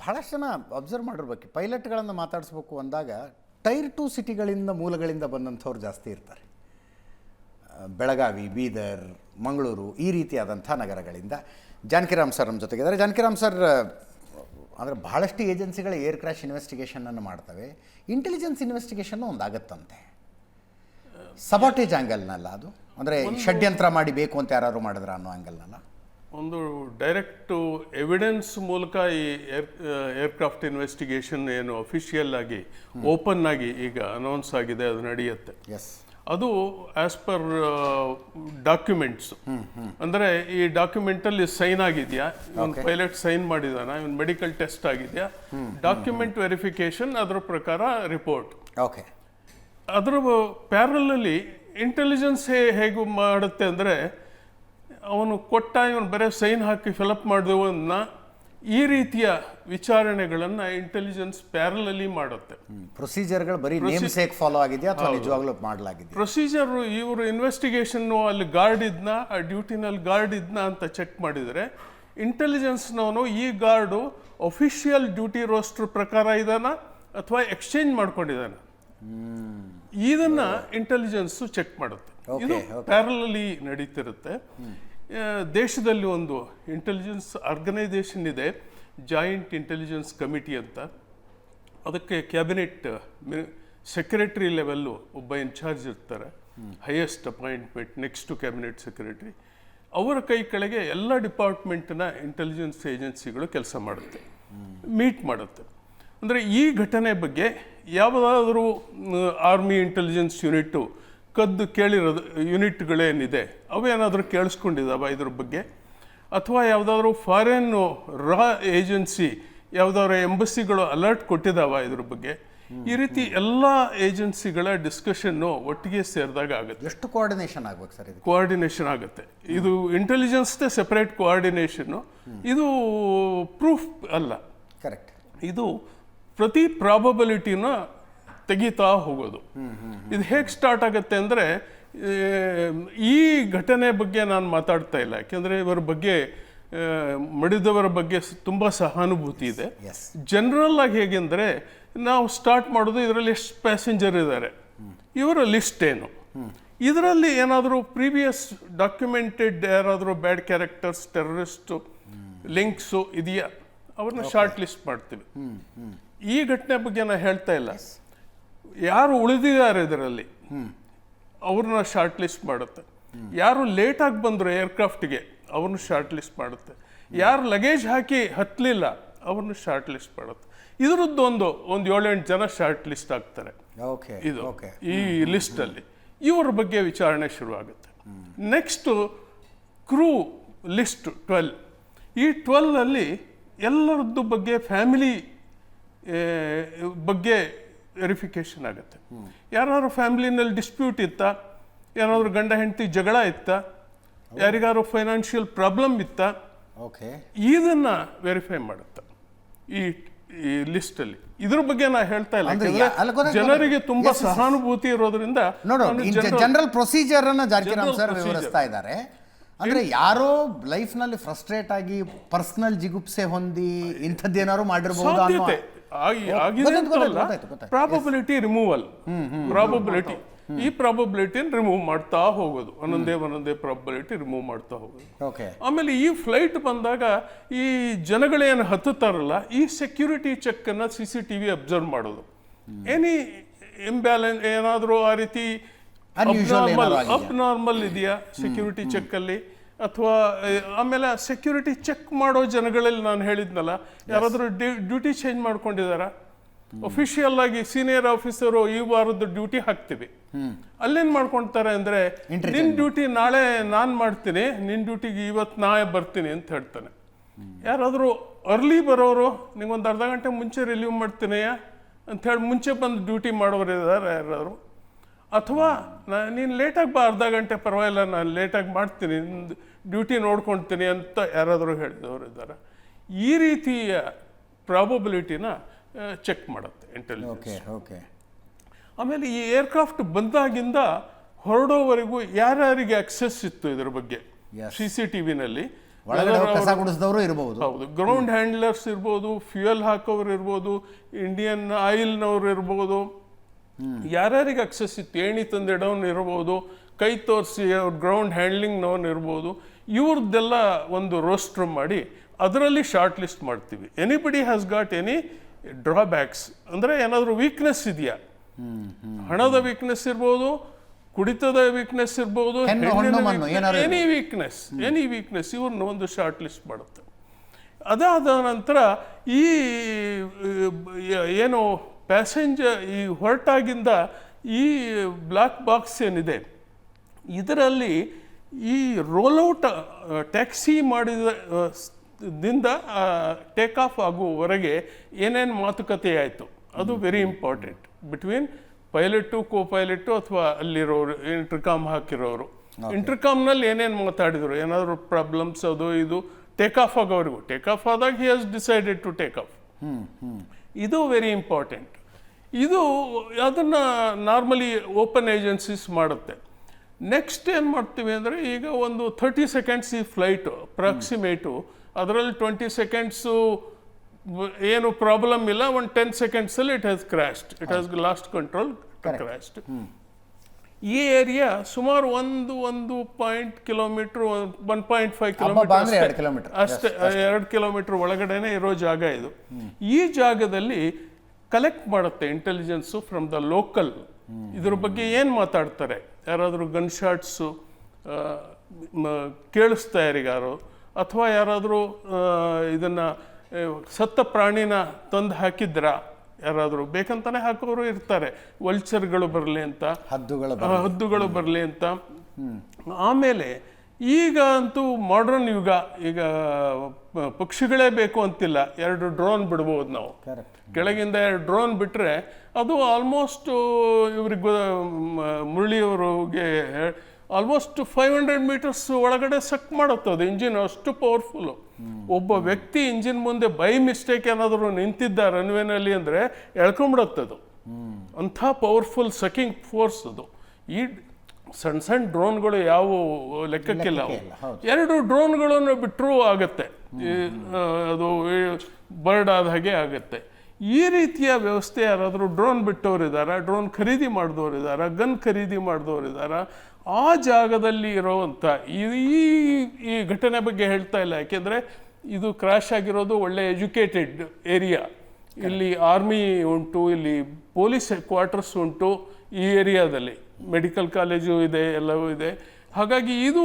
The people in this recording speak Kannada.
ಬಹಳಷ್ಟು ಜನ ಅಬ್ಸರ್ವ್ ಮಾಡಿರ್ಬೇಕು. ಪೈಲಟ್ಗಳನ್ನು ಮಾತಾಡಿಸ್ಬೇಕು ಅಂದಾಗ ಟೈರ್ ಟು ಸಿಟಿಗಳಿಂದ ಮೂಲಗಳಿಂದ ಬಂದಂಥವ್ರು ಜಾಸ್ತಿ ಇರ್ತಾರೆ. ಬೆಳಗಾವಿ ಬೀದರ್ ಮಂಗಳೂರು ಈ ರೀತಿಯಾದಂಥ ನಗರಗಳಿಂದ. ಜಾನಕಿರಾಮ್ ಸರ್ ನಮ್ಮ ಜೊತೆಗಿದ್ದಾರೆ. ಜಾನಕಿರಾಮ್ ಸರ್ ಅಂದರೆ ಭಾಳಷ್ಟು ಏಜೆನ್ಸಿಗಳು ಏರ್ ಕ್ರ್ಯಾಶ್ ಇನ್ವೆಸ್ಟಿಗೇಷನನ್ನು ಮಾಡ್ತವೆ. ಇಂಟೆಲಿಜೆನ್ಸ್ ಇನ್ವೆಸ್ಟಿಗೇಷನ್ನು ಒಂದು ಆಗತ್ತಂತೆ. ಸಬಾಟೇಜ್ ಆ್ಯಂಗಲ್ನಲ್ಲ ಅದು. ಅಂದರೆ ಷಡ್ಯಂತ್ರ ಮಾಡಿ ಬೇಕು ಅಂತ ಯಾರಾದರೂ ಮಾಡಿದ್ರ ಅನ್ನೋ ಆ್ಯಂಗಲ್ನಲ್ಲ ಒಂದು ಡೈರೆಕ್ಟು ಎವಿಡೆನ್ಸ್ ಮೂಲಕ ಈ ಏರ್ ಏರ್ಕ್ರಾಫ್ಟ್ ಇನ್ವೆಸ್ಟಿಗೇಷನ್ ಏನು ಅಫಿಷಿಯಲ್ ಆಗಿ ಓಪನ್ ಆಗಿ ಈಗ ಅನೌನ್ಸ್ ಆಗಿದೆ ಅದು ನಡೆಯುತ್ತೆ. ಎಸ್ ಅದು ಆಸ್ ಪರ್ ಡಾಕ್ಯುಮೆಂಟ್ಸ್ ಅಂದರೆ ಈ ಡಾಕ್ಯುಮೆಂಟಲ್ಲಿ ಸೈನ್ ಆಗಿದೆಯಾ? ಇವನ್ ಪೈಲಟ್ ಸೈನ್ ಮಾಡಿದಾನ? ಇವನ್ ಮೆಡಿಕಲ್ ಟೆಸ್ಟ್ ಆಗಿದೆಯಾ? ಡಾಕ್ಯುಮೆಂಟ್ ವೆರಿಫಿಕೇಶನ್ ಅದರ ಪ್ರಕಾರ ರಿಪೋರ್ಟ್ ಓಕೆ ಅದರ ಪ್ಯಾರಲಲ್ಲಿ ಇಂಟೆಲಿಜೆನ್ಸ್ ಹೇಗೆ ಮಾಡುತ್ತೆ ಅಂದರೆ ಅವನು ಕೊಟ್ಟ ಇವನು ಬರೀ ಸೈನ್ ಹಾಕಿ ಫಿಲಪ್ ಮಾಡಿದವನ್ನ ಈ ರೀತಿಯ ವಿಚಾರಣೆಗಳನ್ನು ಇಂಟೆಲಿಜೆನ್ಸ್ ಪ್ಯಾರಲಲ್ಲಿ ಮಾಡುತ್ತೆ. ಪ್ರೊಸೀಜರ್ಗಳು ಬರೀ ನೇಮ್ ಸೇಕ್ ಫಾಲೋ ಆಗಿದೆಯಾ ಅಥವಾ ನಿಜವಾಗ್ಲೂ ಮಾಡಲಾಗಿದೆ ಪ್ರೊಸೀಜರ್ ಇವರು ಇನ್ವೆಸ್ಟಿಗೇಷನ್ ಅಲ್ಲಿ ಗಾರ್ಡ್ ಇದ್ನ ಆ ಡ್ಯೂಟಿನಲ್ಲಿ ಗಾರ್ಡ್ ಇದ್ನ ಅಂತ ಚೆಕ್ ಮಾಡಿದರೆ ಇಂಟೆಲಿಜೆನ್ಸ್ನವನು ಈ ಗಾರ್ಡು ಅಫಿಷಿಯಲ್ ಡ್ಯೂಟಿ ರೋಸ್ಟರ್ ಪ್ರಕಾರ ಇದಾನ ಅಥವಾ ಎಕ್ಸ್ಚೇಂಜ್ ಮಾಡ್ಕೊಂಡಿದ್ದಾನೆ ಇದನ್ನ ಇಂಟೆಲಿಜೆನ್ಸ್ ಚೆಕ್ ಮಾಡುತ್ತೆ. ಇದು ಪ್ಯಾರಲಲ್ಲಿ ನಡೀತಿರುತ್ತೆ. ದೇಶದಲ್ಲಿ ಒಂದು ಇಂಟೆಲಿಜೆನ್ಸ್ ಆರ್ಗನೈಸೇಷನ್ ಇದೆ ಜಾಯಿಂಟ್ ಇಂಟೆಲಿಜೆನ್ಸ್ ಕಮಿಟಿ ಅಂತ. ಅದಕ್ಕೆ ಕ್ಯಾಬಿನೆಟ್ ಸೆಕ್ರೆಟರಿ ಲೆವೆಲ್ಲು ಒಬ್ಬ ಇನ್ಚಾರ್ಜ್ ಇರ್ತಾರೆ. Highest appointment next to cabinet secretary ಅವರ ಕೈ ಕೆಳಗೆ ಎಲ್ಲ ಡಿಪಾರ್ಟ್ಮೆಂಟ್ನ ಇಂಟೆಲಿಜೆನ್ಸ್ ಏಜೆನ್ಸಿಗಳು ಕೆಲಸ ಮಾಡುತ್ತೆ ಮೀಟ್ ಮಾಡುತ್ತೆ. ಅಂದರೆ ಈ ಘಟನೆ ಬಗ್ಗೆ ಯಾವುದಾದ್ರೂ ಆರ್ಮಿ ಇಂಟೆಲಿಜೆನ್ಸ್ ಯೂನಿಟ್ಟು ಕದ್ದು ಕೇಳಿರೋದು ಯೂನಿಟ್ಗಳೇನಿದೆ ಅವೇನಾದರೂ ಕೇಳಿಸ್ಕೊಂಡಿದ್ದಾವ ಇದ್ರ ಬಗ್ಗೆ? ಅಥವಾ ಯಾವುದಾದ್ರು ಫಾರಿನ್ ರಾ ಏಜೆನ್ಸಿ ಯಾವುದಾದ್ರು ಎಂಬಸಿಗಳು ಅಲರ್ಟ್ ಕೊಟ್ಟಿದ್ದಾವ ಇದ್ರ ಬಗ್ಗೆ? ಈ ರೀತಿ ಎಲ್ಲ ಏಜೆನ್ಸಿಗಳ ಡಿಸ್ಕಷನ್ನು ಒಟ್ಟಿಗೆ ಸೇರಿದಾಗ ಆಗುತ್ತೆ. ಎಷ್ಟು ಕೋಆರ್ಡಿನೇಷನ್ ಆಗ್ಬೇಕು ಸರ್ ಇದು ಕೋಆರ್ಡಿನೇಷನ್ ಆಗುತ್ತೆ. ಇದು ಇಂಟೆಲಿಜೆನ್ಸ್ದೇ ಸೆಪರೇಟ್ ಕೋಆರ್ಡಿನೇಷನ್ನು ಇದು ಪ್ರೂಫ್ ಅಲ್ಲ. ಕರೆಕ್ಟ್ ಇದು ಪ್ರತಿ ಪ್ರಾಬಬಿಲಿಟಿನ ತೆಗಿತಾ ಹೋಗೋದು. ಇದು ಹೇಗೆ ಸ್ಟಾರ್ಟ್ ಆಗುತ್ತೆ ಅಂದರೆ ಈ ಘಟನೆ ಬಗ್ಗೆ ನಾನು ಮಾತಾಡ್ತಾ ಇಲ್ಲ. ಯಾಕೆಂದರೆ ಇವರ ಬಗ್ಗೆ ಮಡಿದವರ ಬಗ್ಗೆ ತುಂಬ ಸಹಾನುಭೂತಿ ಇದೆ. ಜನರಲ್ ಆಗಿ ಹೇಗೆಂದರೆ ನಾವು ಸ್ಟಾರ್ಟ್ ಮಾಡೋದು ಇದರಲ್ಲಿ ಎಷ್ಟು ಪ್ಯಾಸೆಂಜರ್ ಇದ್ದಾರೆ ಇವರ ಲಿಸ್ಟ್ ಏನು. ಇದರಲ್ಲಿ ಏನಾದರೂ ಪ್ರೀವಿಯಸ್ ಡಾಕ್ಯುಮೆಂಟೆಡ್ ಯಾರಾದರೂ ಬ್ಯಾಡ್ ಕ್ಯಾರೆಕ್ಟರ್ಸ್ ಟೆರರಿಸ್ಟು ಲಿಂಕ್ಸು ಇದೆಯಾ? ಅವ್ರನ್ನ ಶಾರ್ಟ್ ಲಿಸ್ಟ್ ಮಾಡ್ತೀವಿ. ಈ ಘಟನೆ ಬಗ್ಗೆ ನಾನು ಹೇಳ್ತಾ ಇಲ್ಲ. ಯಾರು ಉಳಿದಿದ್ದಾರೆ ಇದರಲ್ಲಿ? ಅವ್ರನ್ನ ಶಾರ್ಟ್ ಲಿಸ್ಟ್ ಮಾಡುತ್ತೆ. ಯಾರು ಲೇಟಾಗಿ ಬಂದರು ಏರ್ಕ್ರಾಫ್ಟ್ಗೆ ಅವ್ರನ್ನ ಶಾರ್ಟ್ ಲಿಸ್ಟ್ ಮಾಡುತ್ತೆ. ಯಾರು ಲಗೇಜ್ ಹಾಕಿ ಹತ್ತಲಿಲ್ಲ ಅವ್ರನ್ನ ಶಾರ್ಟ್ ಲಿಸ್ಟ್ ಮಾಡುತ್ತೆ. ಇದರದ್ದು ಒಂದು ಒಂದು ಏಳೆಂಟು ಜನ ಶಾರ್ಟ್ ಲಿಸ್ಟ್ ಆಗ್ತಾರೆ. ಓಕೆ ಇದು. ಓಕೆ. ಈ ಲಿಸ್ಟಲ್ಲಿ ಇವ್ರ ಬಗ್ಗೆ ವಿಚಾರಣೆ ಶುರುವಾಗುತ್ತೆ. ನೆಕ್ಸ್ಟು ಕ್ರೂ ಲಿಸ್ಟ್ ಟ್ವೆಲ್ ಈ ಟ್ವೆಲ್ ಅಲ್ಲಿ ಎಲ್ಲರದ್ದು ಬಗ್ಗೆ ಫ್ಯಾಮಿಲಿ ಬಗ್ಗೆ ವೆರಿಫಿಕೇಶನ್ ಆಗುತ್ತೆ. ಯಾರಾದ್ರೂ ಫ್ಯಾಮಿಲಿನಲ್ಲಿ ಡಿಸ್ಪ್ಯೂಟ್ ಇತ್ತಾ ಏನಾದರೂ ಗಂಡ ಹೆಂಡತಿ ಜಗಳ ಇತ್ತಾ ಯಾರಿಗಾರು ಫೈನಾನ್ಷಿಯಲ್ ಪ್ರಾಬ್ಲಮ್ ಇತ್ತಾ ಓಕೆ ಇದನ್ನ ವೆರಿಫೈ ಮಾಡುತ್ತೆ. ಈ ಈ ಲಿಸ್ಟಲ್ಲಿ ಇದ್ರ ಬಗ್ಗೆ ನಾ ಹೇಳ್ತಾ ಇಲ್ಲ. ಜನರಿಗೆ ತುಂಬಾ. ಸಹಾನುಭೂತಿ ಇರೋದ್ರಿಂದ ಜನರಲ್ ಪ್ರೊಸೀಜರ್ ಅನ್ನ General ಸರ್. ವಿವರಿಸ್ತಾ ಇದ್ದಾರೆ. ಅಂದ್ರೆ ಯಾರೋ ಲೈಫ್ನಲ್ಲಿ ಫ್ರಸ್ಟ್ರೇಟ್ ಆಗಿ ಪರ್ಸನಲ್ ಜಿಗುಪ್ಸೆ ಹೊಂದಿ ಇಂಥದ್ದೇನಾದ್ರು ಮಾಡಿರ್ಬಹುದು ಪ್ರಾಬಬಿಲಿಟಿ ರಿಮೂವಲ್ ಪ್ರಾಬಬಿಲಿಟಿ ಈ ಪ್ರಾಬಬಿಲಿಟಿನ ರಿಮೂವ್ ಮಾಡ್ತಾ ಹೋಗೋದು. ಒಂದೊಂದೇ ಒಂದೊಂದೇ ಪ್ರಾಬಬಿಲಿಟಿ ರಿಮೂವ್ ಮಾಡ್ತಾ ಹೋಗೋದು. ಓಕೆ ಆಮೇಲೆ ಈ ಫ್ಲೈಟ್ ಬಂದಾಗ ಈ ಜನಗಳೇನು ಹತ್ತುತ್ತಾರಲ್ಲ ಈ ಸೆಕ್ಯೂರಿಟಿ ಚೆಕ್ ಅನ್ನ C C T V observe ಮಾಡೋದು. ಎನಿ ಇಂಬ್ಯಾಲೆನ್ಸ್ ಏನಾದರೂ ಆ ರೀತಿ ಅಬ್ನಾರ್ಮಲ್ ಏನಾದ್ರು ಆಗಿದ್ಯಾ? ಅಪ್ ನಾರ್ಮಲ್ ಇದೆಯಾ ಸೆಕ್ಯೂರಿಟಿ ಚೆಕ್ ಅಲ್ಲಿ? ಅಥವಾ ಆಮೇಲೆ ಸೆಕ್ಯೂರಿಟಿ ಚೆಕ್ ಮಾಡೋ ಜನಗಳಲ್ಲಿ ನಾನು ಹೇಳಿದ್ನಲ್ಲ ಯಾರಾದರೂ ಡ್ಯೂಟಿ ಚೇಂಜ್ ಮಾಡ್ಕೊಂಡಿದಾರ ಅಫಿಷಿಯಲ್ ಆಗಿ ಸೀನಿಯರ್ ಆಫೀಸರು ಈ ವಾರದ ಡ್ಯೂಟಿ ಹಾಕ್ತೀವಿ. ಅಲ್ಲೇನ್ ಮಾಡ್ಕೊಳ್ತಾರೆ ಅಂದ್ರೆ ನಿನ್ ಡ್ಯೂಟಿ ನಾಳೆ ನಾನ್ ಮಾಡ್ತೀನಿ ನಿನ್ ಡ್ಯೂಟಿಗೆ ಇವತ್ತು ನಾಳೆ ಬರ್ತೀನಿ ಅಂತ ಹೇಳ್ತಾನೆ. ಯಾರಾದರೂ ಅರ್ಲಿ ಬರೋರು ನಿಂಗೊಂದು ಅರ್ಧ ಗಂಟೆ ಮುಂಚೆ ರಿಲೀವ್ ಮಾಡ್ತೀನಿ ಅಂತ ಹೇಳಿ ಮುಂಚೆ ಬಂದು ಡ್ಯೂಟಿ ಮಾಡೋರು ಇದ್ದಾರೆ ಯಾರಾದ್ರು? ಅಥವಾ ನೀನು ಲೇಟಾಗಿ ಬಾ ಅರ್ಧ ಗಂಟೆ ಪರವಾಗಿಲ್ಲ ನಾನು ಲೇಟಾಗಿ ಮಾಡ್ತೀನಿ ನಿಂದು ಡ್ಯೂಟಿ ನೋಡ್ಕೊಳ್ತೀನಿ ಅಂತ ಯಾರಾದರೂ ಹೇಳಿದವರು ಇದ್ದಾರೆ. ಈ ರೀತಿಯ ಪ್ರಾಬಬಿಲಿಟಿನ ಚೆಕ್ ಮಾಡುತ್ತೆ ಇಂಟೆಲಿಜೆನ್ಸ್ ಓಕೆ ಓಕೆ ಆಮೇಲೆ ಈ ಏರ್ಕ್ರಾಫ್ಟ್ ಬಂದಾಗಿಂದ ಹೊರಡೋವರೆಗೂ ಯಾರ್ಯಾರಿಗೆ ಅಕ್ಸೆಸ್ ಇತ್ತು ಇದ್ರ ಬಗ್ಗೆ. ಸಿ ಸಿ ಟಿ ವಿನಲ್ಲಿ ಇರಬಹುದು ಹೌದು. ಗ್ರೌಂಡ್ ಹ್ಯಾಂಡ್ಲರ್ಸ್ ಇರ್ಬೋದು ಫ್ಯೂಯಲ್ ಹಾಕೋರು ಇರ್ಬೋದು ಇಂಡಿಯನ್ ಆಯಿಲ್ನವ್ರು ಇರ್ಬೋದು ಯಾರ್ಯಾರಿಗೆ ಅಕ್ಸೆಸ್ ಇತ್ತು? ಏಣಿ ತಂದಿಡೋನ್ ಇರ್ಬೋದು ಕೈ ತೋರಿಸಿ ಅವ್ರ ಗ್ರೌಂಡ್ ಹ್ಯಾಂಡ್ಲಿಂಗ್ನವನ್ ಇರ್ಬೋದು ಇವ್ರದ್ದೆಲ್ಲ ಒಂದು ರೋಸ್ಟ್ರ್ ಮಾಡಿ ಅದರಲ್ಲಿ ಶಾರ್ಟ್ ಲಿಸ್ಟ್ ಮಾಡ್ತೀವಿ. Anybody has got any drawbacks ಅಂದರೆ ಏನಾದರೂ ವೀಕ್ನೆಸ್ ಇದೆಯಾ? ಹಣದ ವೀಕ್ನೆಸ್ ಇರ್ಬೋದು ಕುಡಿತದ ವೀಕ್ನೆಸ್ ಇರ್ಬೋದು ಎನಿ ವೀಕ್ನೆಸ್ ಎನಿ ವೀಕ್ನೆಸ್ ಇವ್ರನ್ನ ಒಂದು ಶಾರ್ಟ್ ಲಿಸ್ಟ್ ಮಾಡುತ್ತೆ. ಅದಾದ ನಂತರ ಈ ಏನು ಪ್ಯಾಸೆಂಜರ್ ಈ ಹೊರಟಾಗಿಂದ ಈ ಬ್ಲಾಕ್ ಬಾಕ್ಸ್ ಏನಿದೆ ಇದರಲ್ಲಿ ಈ ರೋಲ್ಔಟ್ ಟ್ಯಾಕ್ಸಿ ಮಾಡಿದ ದಿಂದ ಟೇಕ್ ಆಫ್ ಆಗುವವರೆಗೆ ಏನೇನು ಮಾತುಕತೆ ಆಯಿತು ಅದು very important between pilot co pilot ಅಥವಾ ಅಲ್ಲಿರೋರು ಇಂಟ್ರಿಕಾಮ್ ಹಾಕಿರೋರು. ಇಂಟ್ರಿಕಾಮ್ನಲ್ಲಿ ಏನೇನು ಮಾತಾಡಿದರು? ಏನಾದರೂ ಪ್ರಾಬ್ಲಮ್ಸ್ ಅದು ಇದು ಟೇಕ್ ಆಫ್ ಆಗೋರಿಗೂ ಟೇಕ್ ಆಫ್ ಆದಾಗ he has decided to take off ಇದು ವೆರಿ ಇಂಪಾರ್ಟೆಂಟ್ ಇದು ಅದನ್ನು ನಾರ್ಮಲಿ ಓಪನ್ ಏಜೆನ್ಸೀಸ್ ಮಾಡುತ್ತೆ. ನೆಕ್ಸ್ಟ್ ಏನು ಮಾಡ್ತೀವಿ ಅಂದರೆ ಈಗ ಒಂದು ಥರ್ಟಿ ಸೆಕೆಂಡ್ಸ್ ಈ ಫ್ಲೈಟು ಅಪ್ರಾಕ್ಸಿಮೇಟು ಅದರಲ್ಲಿ ಟ್ವೆಂಟಿ ಸೆಕೆಂಡ್ಸು ಏನು ಪ್ರಾಬ್ಲಮ್ ಇಲ್ಲ ಒಂದು ten ಸೆಕೆಂಡ್ಸಲ್ಲಿ it has crashed it has lost control crashed ಈ ಏರಿಯಾ ಸುಮಾರು ಒಂದು ಒಂದು point kilometre one point five kilometre ಅಷ್ಟೇ. ಎರಡು ಕಿಲೋಮೀಟರ್ ಒಳಗಡೆನೆ ಇರೋ ಜಾಗ ಇದು. ಈ ಜಾಗದಲ್ಲಿ ಕಲೆಕ್ಟ್ ಮಾಡುತ್ತೆ ಇಂಟೆಲಿಜೆನ್ಸು ಫ್ರಮ್ ದ ಲೋಕಲ್ ಇದ್ರ ಬಗ್ಗೆ ಏನು ಮಾತಾಡ್ತಾರೆ? ಯಾರಾದರೂ ಗನ್ ಶಾಟ್ಸು ಕೇಳಿಸ್ತಾ ಯಾರಿಗಾರು ಅಥವಾ ಯಾರಾದರೂ ಇದನ್ನು ಸತ್ತ ಪ್ರಾಣಿನ ತಂದು ಹಾಕಿದ್ರಾ? ಯಾರಾದರೂ ಬೇಕಂತಾನೆ ಹಾಕೋರು ಇರ್ತಾರೆ. ವಲ್ಚರ್ಗಳು ಬರಲಿ ಅಂತ. ಹದ್ದುಗಳು ಹದ್ದುಗಳು ಬರಲಿ ಅಂತ. ಆಮೇಲೆ ಈಗ ಅಂತೂ ಮಾಡ್ರನ್ ಯುಗ ಈಗ ಪಕ್ಷಿಗಳೇ ಬೇಕು ಅಂತಿಲ್ಲ. ಎರಡು ಡ್ರೋನ್ ಬಿಡ್ಬೋದು ನಾವು. ಕೆಳಗಿಂದ ಎರಡು ಡ್ರೋನ್ ಬಿಟ್ಟರೆ ಅದು ಆಲ್ಮೋಸ್ಟ್ ಇವ್ರಿಗೆ ಮುರಳಿಯವರಿಗೆ ಆಲ್ಮೋಸ್ಟ್ ಫೈವ್ ಹಂಡ್ರೆಡ್ ಮೀಟರ್ಸ್ ಒಳಗಡೆ ಸಕ್ ಮಾಡುತ್ತೆ ಅದು. ಇಂಜಿನ್ ಅಷ್ಟು ಪವರ್ಫುಲ್ಲು ಒಬ್ಬ ವ್ಯಕ್ತಿ ಇಂಜಿನ್ ಮುಂದೆ ಬೈ ಮಿಸ್ಟೇಕ್ ಏನಾದರೂ ನಿಂತಿದ್ದ ರನ್ವೇನಲ್ಲಿ ಅಂದರೆ ಅದು. ಅಂಥ ಪವರ್ಫುಲ್ ಸಕಿಂಗ್ ಫೋರ್ಸ್ ಅದು. ಈ ಸಣ್ಣ ಸಣ್ಣ ಡ್ರೋನ್ಗಳು ಯಾವ ಲೆಕ್ಕಕ್ಕಿಲ್ಲ. ಎರಡು ಡ್ರೋನ್ಗಳನ್ನು ಬಿಟ್ಟರೂ ಆಗುತ್ತೆ. ಅದು ಬರ್ಡ್ ಆದ ಹಾಗೆ ಆಗುತ್ತೆ. ಈ ರೀತಿಯ ವ್ಯವಸ್ಥೆ ಯಾರಾದರೂ ಡ್ರೋನ್ ಬಿಟ್ಟವರಿದ್ದಾರಾ ಡ್ರೋನ್ ಖರೀದಿ ಮಾಡಿದವರಿದ್ದಾರಾ ಗನ್ ಖರೀದಿ ಮಾಡಿದವರಿದ್ದಾರಾ ಆ ಜಾಗದಲ್ಲಿ ಇರೋವಂಥ ಈ, ಈ- ಘಟನೆ ಬಗ್ಗೆ ಹೇಳ್ತಾ ಇಲ್ಲ. ಯಾಕೆಂದರೆ ಇದು ಕ್ರ್ಯಾಶ್ ಆಗಿರೋದು ಒಳ್ಳೆ ಎಜುಕೇಟೆಡ್ ಏರಿಯಾ. ಇಲ್ಲಿ ಆರ್ಮಿ ಉಂಟು, ಇಲ್ಲಿ ಪೊಲೀಸ್ ಕ್ವಾರ್ಟರ್ಸ್ ಉಂಟು ಈ ಏರಿಯಾದಲ್ಲಿ. ಮೆಡಿಕಲ್ ಕಾಲೇಜು ಇದೆ, ಎಲ್ಲವೂ ಇದೆ. ಹಾಗಾಗಿ ಇದು